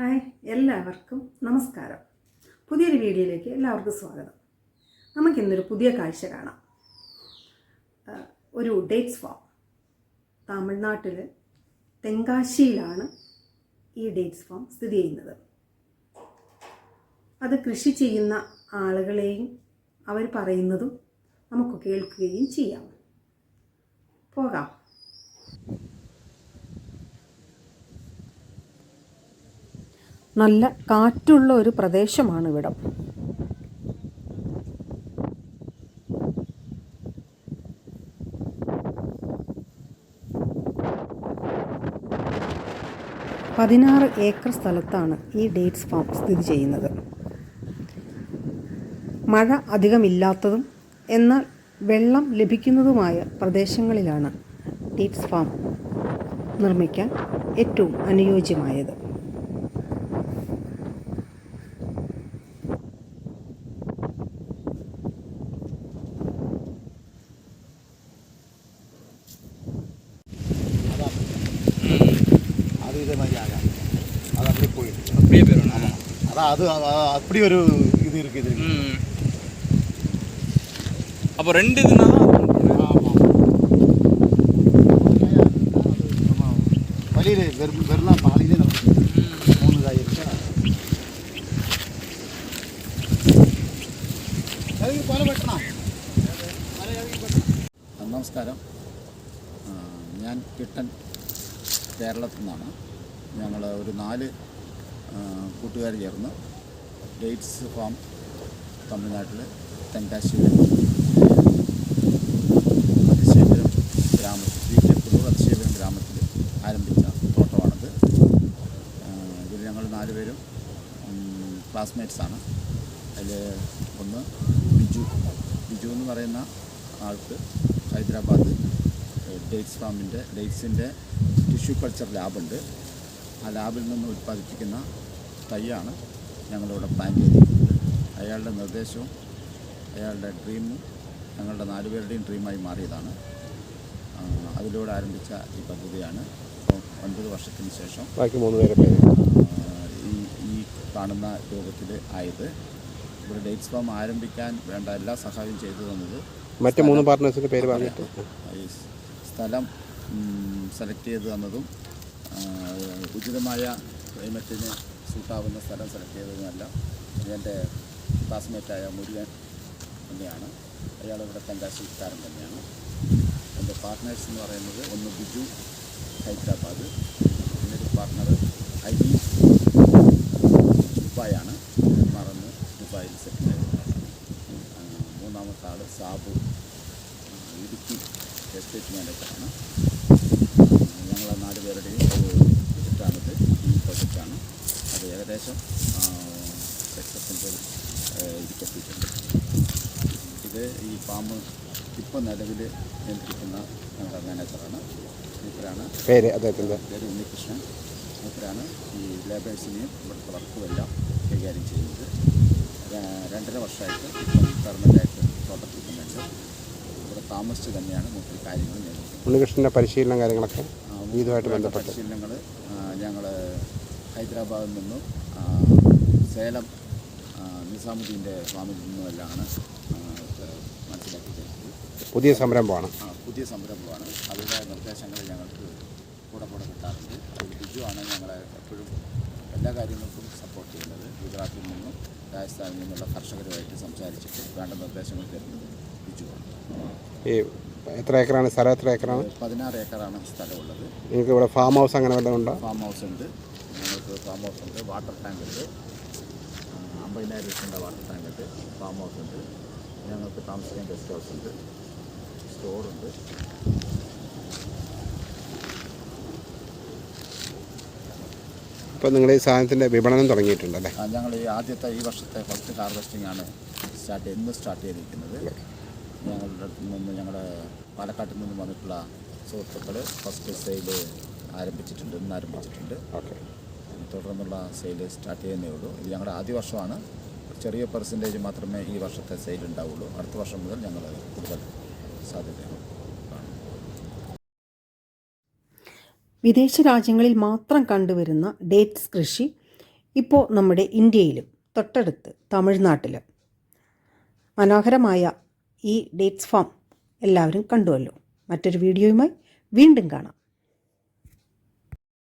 Hi എല്ലാവർക്കും നമസ്കാരം. പുതിയൊരു വീഡിയോയിലേക്ക് എല്ലാവർക്കും സ്വാഗതം. നമുക്കിന്നൊരു പുതിയ കാഴ്ച കാണാം. ഒരു ഡേറ്റ്സ് ഫാം തമിഴ്നാട്ടിൽ തെങ്കാശിയിലാണ് ഈ ഡേറ്റ്സ് ഫാം സ്ഥിതി ചെയ്യുന്നത്. അത് കൃഷി ചെയ്യുന്ന ആളുകളെയും അവർ പറയുന്നതും നമുക്ക് കേൾക്കുകയും ചെയ്യാം. പോകാം. നല്ല കാറ്റുള്ള ഒരു പ്രദേശമാണ് ഇവിടം. പതിനാറ് ഏക്കർ സ്ഥലത്താണ് ഈ ഡേറ്റ്സ് ഫാം സ്ഥിതി ചെയ്യുന്നത്. മഴ അധികമില്ലാത്തതും എന്നാൽ വെള്ളം ലഭിക്കുന്നതുമായ പ്രദേശങ്ങളിലാണ് ഡേറ്റ്സ് ഫാം നിർമ്മിക്കാൻ ഏറ്റവും അനുയോജ്യമായത്. அதான் அது அ- அப்படி ஒரு இது இருக்குது இது ம் அப்போ ரெண்டு இதுனா ஆமாம் வழியில் வெறும் வெறும் பாலிலே நமக்கு மூணு காய் இருக்கா അതിന് പോലെ വെട്ടണം നമസ്കാരം ആ, ഞാൻ കിട്ടൻ കേരളത്തിൽ നിന്നാണ് ഞങ്ങൾ ഒരു നാല് കൂട്ടുകാർ ചേർന്ന് ഡേറ്റ്സ് ഫാം തമിഴ്നാട്ടിൽ തെങ്കാശ്ശേരി അതിശയപുരം ഗ്രാമത്തിൽ വീട്ടിൽ അതിശയപുരം ഗ്രാമത്തിൽ ആരംഭിച്ച തോട്ടമാണത്. ഇതിൽ ഞങ്ങൾ നാലുപേരും ക്ലാസ്മേറ്റ്സാണ് അതിൽ ഒന്ന് ബിജു. ബിജു എന്ന് പറയുന്ന ആൾക്ക് ഹൈദരാബാദ് ഡേറ്റ്സ് ഫാമിന്റെ ഡേറ്റ്സിന്റെ ടിഷ്യൂ കൾച്ചർ ലാബുണ്ട്. ആ ലാബിൽ നിന്ന് ഉൽപ്പാദിപ്പിക്കുന്ന തൈയാണ് ഞങ്ങളിവിടെ പ്ലാൻ ചെയ്തിരിക്കുന്നത്. അയാളുടെ നിർദ്ദേശവും അയാളുടെ ഡ്രീമും ഞങ്ങളുടെ നാലുപേരുടെയും ഡ്രീമായി മാറിയതാണ്. അതിലൂടെ ആരംഭിച്ച ഈ പദ്ധതിയാണ്. ഒൻപത് വർഷത്തിന് ശേഷം ബാക്കി മൂന്ന് പേരെ പേര്. ഈ ഈ കാണുന്ന രൂപത്തിൽ ആയത്. ഇവിടെ ഡേറ്റ്സ് ഫാം ആരംഭിക്കാൻ വേണ്ട എല്ലാ സഹായവും ചെയ്തു തന്നത് മറ്റ് മൂന്ന് പാർട്ട്നേഴ്സിന്റെ പേര് പറഞ്ഞിട്ട്? ഈ സ്ഥലം സെലക്ട് ചെയ്ത് തന്നതും ഉചിതമായ ക്ലൈമറ്റിന് സൂട്ടാവുന്ന സ്ഥലം സെലക്ട് ചെയ്തതുമല്ല. എന്റെ ക്ലാസ്മേറ്റായ മുരുകൻ തന്നെയാണ് അയാൾ ഇവിടെ തെങ്കാശിക്കാരൻ തന്നെയാണ്. എന്റെ പാർട്ട്നേഴ്സ് എന്ന് പറയുന്നത് ഒന്ന് ബിജു ഹൈദരാബാദ്. പിന്നൊരു പാർട്ട്ണർ ഐ ബി ദുബായാണ്. മറന്ന് ദുബായിൽ സെറ്റിൽ മൂന്നാമത്തെ ആൾ സാബു. ഇടുക്കി എസ്റ്റേറ്റ് മാനേജറാണ് ഞങ്ങളെ നാല് പേരുടെയും പ്രൊജക്റ്റാണിത് ഈ പ്രൊജക്റ്റാണ്. അത് ഏകദേശം സക്സസിന്റെ ഇരിക്കെത്തിയിട്ടുണ്ട് ഇത് ഈ ഫാം ഇപ്പോൾ നിലവിൽ നിയന്ത്രിക്കുന്ന ഞങ്ങളുടെ മാനേജറാണ്. മൂപ്പരാണ്. പേര് അദ്ദേഹത്തിന്റെ. പേര് ഉണ്ണികൃഷ്ണൻ. മൂപ്പരാണ് ഈ ലേബേഴ്സിനെയും ഇവിടുത്തെ വർക്കുമെല്ലാം കൈകാര്യം ചെയ്യുന്നത്. രണ്ടര വർഷമായിട്ട് ഇപ്പം പെർമനന്റായിട്ട് തോട്ടത്തിൽ ഇവിടെ താമസിച്ച് തന്നെയാണ് മൂപ്പര് കാര്യങ്ങൾ നേരിടുന്നത് ഉണ്ണികൃഷ്ണന്റെ പരിശീലനം കാര്യങ്ങളൊക്കെ ഇതുമായിട്ട് ബന്ധപ്പെട്ട്. പരിശീലനങ്ങൾ ഞങ്ങൾ ഹൈദരാബാദിൽ നിന്നും സേലം നിസാമുദ്ദീന്റെ ഫാമിൽ നിന്നുമെല്ലാമാണ് മനസ്സിലാക്കി തരുന്നത് പുതിയ സംരംഭമാണ്. പുതിയ സംരംഭമാണ്. അവരുടെ നിർദ്ദേശങ്ങൾ ഞങ്ങൾക്ക് കൂടെ കൂടെ കിട്ടാറുണ്ട്. അതിൽ ബിജുവാണ് ഞങ്ങളെ എപ്പോഴും എല്ലാ കാര്യങ്ങൾക്കും സപ്പോർട്ട് ചെയ്യുന്നത്. ഗുജറാത്തിൽ നിന്നും രാജസ്ഥാനിൽ നിന്നുള്ള കർഷകരുമായിട്ട് സംസാരിച്ചിട്ട് വേണ്ട നിർദ്ദേശങ്ങൾ തരുന്നത് ബിജുവാണ്. ഈ എത്ര ഏക്കറാണ്? സ്ഥലം എത്ര ഏക്കറാണ്? പതിനാറ് ഏക്കറാണ് സ്ഥലമുള്ളത്. നിങ്ങൾക്ക് ഇവിടെ ഫാം ഹൗസ് അങ്ങനെ വല്ലതും ഉണ്ടോ? ഫാം ഹൗസ് ഉണ്ട്. ഞങ്ങൾക്ക് ഫാം ഹൗസ് ഉണ്ട്. വാട്ടർ ടാങ്ക് ഉണ്ട്. അമ്പതിനായിരം ലിറ്ററിന്റെ വാട്ടർ ടാങ്ക് ഉണ്ട്. ഫാം ഹൗസ് ഉണ്ട്. ഞങ്ങൾക്ക് താമസിക്കാൻ ഗസ്റ്റ് ഹൗസ് ഉണ്ട്. സ്റ്റോറുണ്ട് ഇപ്പോൾ നിങ്ങൾ ഈ സാധനത്തിന്റെ വിപണനം തുടങ്ങിയിട്ടുണ്ടല്ലേ? ഞങ്ങൾ ഈ ആദ്യത്തെ ഈ വർഷത്തെ ഫസ്റ്റ് ഹാർവെസ്റ്റിംഗ് ആണ് സ്റ്റാർട്ട് ഇന്ന് സ്റ്റാർട്ട് ചെയ്തിരിക്കുന്നത്. ഞങ്ങളുടെ അടുത്ത് നിന്ന് ഞങ്ങളുടെ പാലക്കാട്ടിൽ നിന്ന് വന്നിട്ടുള്ള സുഹൃത്തുക്കൾ ഫസ്റ്റ് സെയിൽ ആരംഭിച്ചിട്ടുണ്ട് ഇന്ന് ആരംഭിച്ചിട്ടുണ്ട്. ഓക്കെ. തുടർന്നുള്ള സെയിൽ സ്റ്റാർട്ട് ചെയ്യുന്നേ ഉള്ളൂ. ഇത് ഞങ്ങളുടെ ആദ്യ വർഷമാണ്. ചെറിയ പെർസെന്റേജ് മാത്രമേ ഈ വർഷത്തെ സെയിൽ ഉണ്ടാവുള്ളൂ. അടുത്ത വർഷം മുതൽ ഞങ്ങൾ കൂടുതൽ സാധ്യതയാണ്. വിദേശ രാജ്യങ്ങളിൽ മാത്രം കണ്ടുവരുന്ന ഡേറ്റ്സ് കൃഷി ഇപ്പോൾ നമ്മുടെ ഇന്ത്യയിലും തൊട്ടടുത്ത് തമിഴ്നാട്ടിലും. മനോഹരമായ ഈ ഡേറ്റ്സ് ഫോം എല്ലാവരും കണ്ടുവല്ലോ. മറ്റൊരു വീഡിയോയുമായി വീണ്ടും കാണാം.